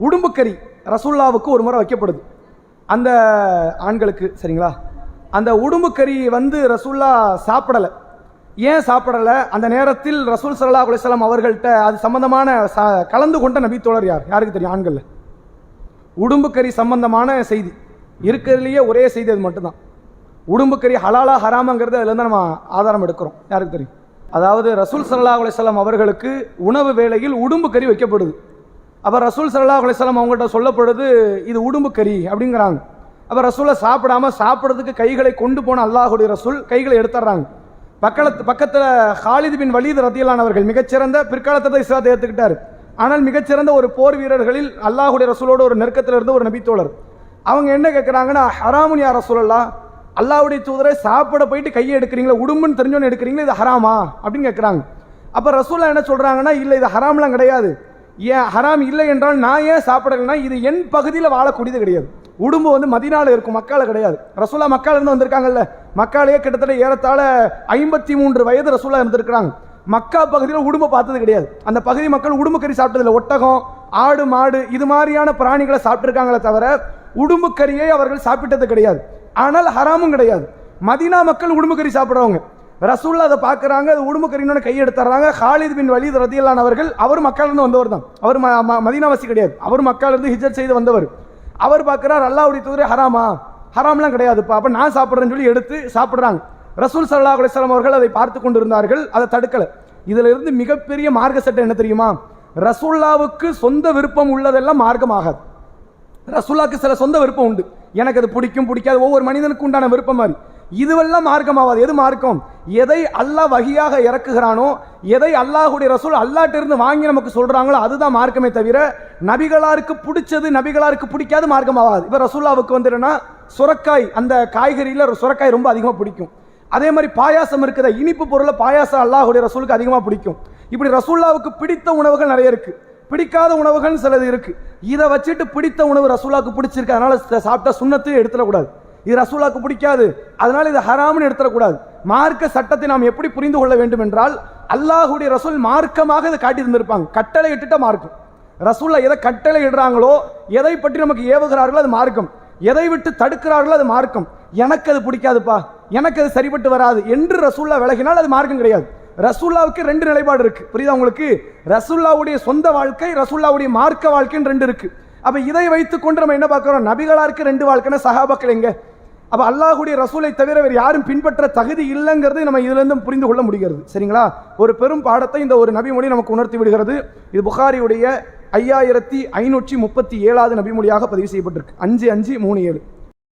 உடும்புக்கறி ரசுல்லாவுக்கு ஒரு முறை வைக்கப்படுது. அந்த ஆண்களுக்கு சரிங்களா? அந்த உடும்புக்கறி வந்து ரசுல்லா சாப்பிடலை. ஏன் சாப்பிடலை? அந்த நேரத்தில் ரசூல் சல்லா அலுவலாம் அவர்கள்ட்ட அது சம்பந்தமான ச- கலந்து கொண்ட நபித்தோழர் யார்? யாருக்கு தெரியும்? ஆண்களில். உடும்புக்கறி சம்பந்தமான செய்தி. இருக்கிறதுலையே ஒரே செய்தி அது மட்டும்தான். உடும்புக்கறி ஹலாலா ஹராமங்கிறது அதுலேருந்து நம்ம ஆதாரம் எடுக்கிறோம். யாருக்கு தெரியும்? அதாவது ரசூல் சல்லா அலுவலாம் அவர்களுக்கு உணவு வேளையில் உடும்புக்கறி வைக்கப்படுது. அப்போ ரசூல் சல்லா அலிஸ்லாம் அவங்கள்ட்ட சொல்லப்படுது இது உடும்புக்கறி அப்படிங்கிறாங்க. அப்போ ரசூலை சாப்பிடாம சாப்பிட்றதுக்கு கைகளை கொண்டு போன அல்லாஹுடைய ரசூல் கைகளை எடுத்துடுறாங்க. பக்கத்து பக்கத்தில் ஹாலிது பின் வலீத் ரத்தியலானவர்கள் மிகச்சிறந்த பிற்காலத்தை இஸ்லாத்தை ஏற்றுக்கிட்டார் ஆனால் மிகச்சிறந்த ஒரு போர் வீரர்களில் அல்லாஹுடைய ரசூலோட ஒரு நெருக்கத்தில் இருந்த ஒரு நபித்தோழர். அவங்க என்ன கேட்குறாங்கன்னா ஹராமுன் யார் ரசூலல்லா அல்லாவுடைய தூதரை சாப்பிட போயிட்டு கையை எடுக்கிறீங்களா? உடும்புன்னு தெரிஞ்சோன்னு எடுக்கிறீங்களா? இது ஹராமா? அப்படின்னு கேட்குறாங்க அப்போ ரசூலா என்ன சொல்கிறாங்கன்னா இல்லை இது ஹராம்லாம் கிடையாது. ஏன் ஹராம் இல்லை என்றால் நான் ஏன் சாப்பிடலைன்னா இது என் பகுதியில் வாழக்கூடியது கிடையாது. உடும்பு வந்து மதினால இருக்கும் மக்கால கிடையாது. ரசூலா மக்கால இருந்து வந்திருக்காங்கல்ல. மக்காலேயே கிட்டத்தட்ட ஏறத்தாழ ஐம்பத்தி மூன்று வயது ரசூலா இருந்திருக்கிறாங்க. மக்கா பகுதியில் உடும்பை பார்த்தது கிடையாது. அந்த பகுதி மக்கள் உடும்பு கறி சாப்பிட்டதில்லை. ஒட்டகம் ஆடு மாடு இது மாதிரியான பிராணிகளை சாப்பிட்ருக்காங்களே தவிர உடும்பு கறியை அவர்கள் சாப்பிட்டது கிடையாது. ஆனால் ஹராமும் கிடையாது. மதினா மக்கள் உடும்பு கறி சாப்பிட்றவங்க. ரசூல்லா அதை பார்க்குறாங்க அது உடும்பு இன்னொன்று கை ஹாலித் பின் வலீத் ரதியல்லான் அவர்கள் அவர் மக்களிருந்து வந்தவர் தான். அவர் ம- ம- மதீனாவாசி கிடையாது. அவர் மக்களிருந்து ஹிஜர் செய்து வந்தவர். அவர் பார்க்குறார் அல்லாவுடைய தூதரே ஹராமா? ஹராம்லாம் கிடையாதுப்பா. அப்போ நான் சாப்பிட்றேன்னு சொல்லி எடுத்து சாப்பிட்றாங்க. ரசூல் சல்லா அலிஸ்லாம் அவர்கள் அதை பார்த்து கொண்டிருந்தார்கள் அதை தடுக்கலை. இதுல இருந்து மிகப்பெரிய மார்க்க சட்டம் என்ன தெரியுமா? ரசூல்லாவுக்கு சொந்த விருப்பம் உள்ளதெல்லாம் மார்க்கமாகாது. ரசூல்லாவுக்கு சில சொந்த விருப்பம் உண்டு. எனக்கு அது பிடிக்கும் பிடிக்காது. ஒவ்வொரு மனிதனுக்கு உண்டான விருப்பம் மாதிரி. இதுவெல்லாம் மார்க்கமாவாது. எது மார்க்கம்? எதை அல்லாஹ் வகையாக இறக்குகிறானோ எதை அல்லாஹுடைய ரசூல் அல்லாட்ட இருந்து வாங்கி நமக்கு சொல்றாங்களோ அதுதான் மார்க்கமே தவிர நபிகளாருக்கு பிடிச்சது நபிகளாருக்கு பிடிக்காது மார்க்கமாவாது. இப்போ ரசூல்லாவுக்கு வந்துடுன்னா சுரக்காய் அந்த காய்கறியில் சுரக்காய் ரொம்ப அதிகமாக பிடிக்கும். அதே மாதிரி பாயாசம் இருக்கிற இனிப்பு பொருளை பாயாசம் அல்லாஹுடைய ரசூலுக்கு அதிகமாக பிடிக்கும். இப்படி ரசூல்லாவுக்கு பிடித்த உணவுகள் நிறைய இருக்கு. பிடிக்காத உணவுகள் சிலது இருக்கு. இதை வச்சுட்டு பிடித்த உணவு ரசூலாவுக்கு பிடிச்சிருக்கு. அதனால சாப்பிட்டா சுண்ணத்தையும் எடுத்துடக்கூடாது. இது ரசூலாக்கு பிடிக்காது. அதனால இது ஹராம்னு எடுத்துடக்கூடாது. மார்க்க சட்டத்தை நாம் எப்படி புரிந்து கொள்ள வேண்டும் என்றால் அல்லாஹுடைய ரசூல் மார்க்கமாக இதை காட்டியிருந்திருப்பாங்க. கட்டளை இட்டுட்ட மார்க்கம். ரசூல்லா எதை கட்டளை இடுறாங்களோ எதை பற்றி நமக்கு ஏவுகிறார்களோ அது மார்க்கம். எதை விட்டு தடுக்கிறார்களோ அது மார்க்கம். எனக்கு அது பிடிக்காதுப்பா. எனக்கு அது சரிப்பட்டு வராது என்று ரசூல்லா விலகினால் அது மார்க்கம் கிடையாது. ரசூல்லாவுக்கு ரெண்டு நிலைப்பாடு இருக்கு. புரியுதா உங்களுக்கு? ரசூல்லாவுடைய சொந்த வாழ்க்கை ரசூல்லாவுடைய மார்க்க வாழ்க்கைன்னு ரெண்டு இருக்கு. அப்ப இதை வைத்துக்கொண்டு நம்ம என்ன பார்க்கிறோம்? நபிகளாருக்கு ரெண்டு வாழ்க்கைன்னா சகாபாக்கள் எங்க? அப்போ அல்லாஹுடைய ரசூலை தவிர வேறு யாரும் பின்பற்ற தகுதி இல்லைங்கிறது நம்ம இதுல புரிந்து கொள்ள முடிகிறது. சரிங்களா? ஒரு பெரும் பாடத்தை இந்த ஒரு நபிமொழி நமக்கு உணர்த்தி விடுகிறது. இது புகாரியுடைய ஐயாயிரத்தி ஐநூற்றி முப்பத்தி ஏழாவது நபிமொழியாக பதிவு செய்யப்பட்டிருக்கு. அஞ்சு அஞ்சு மூணு ஏழு.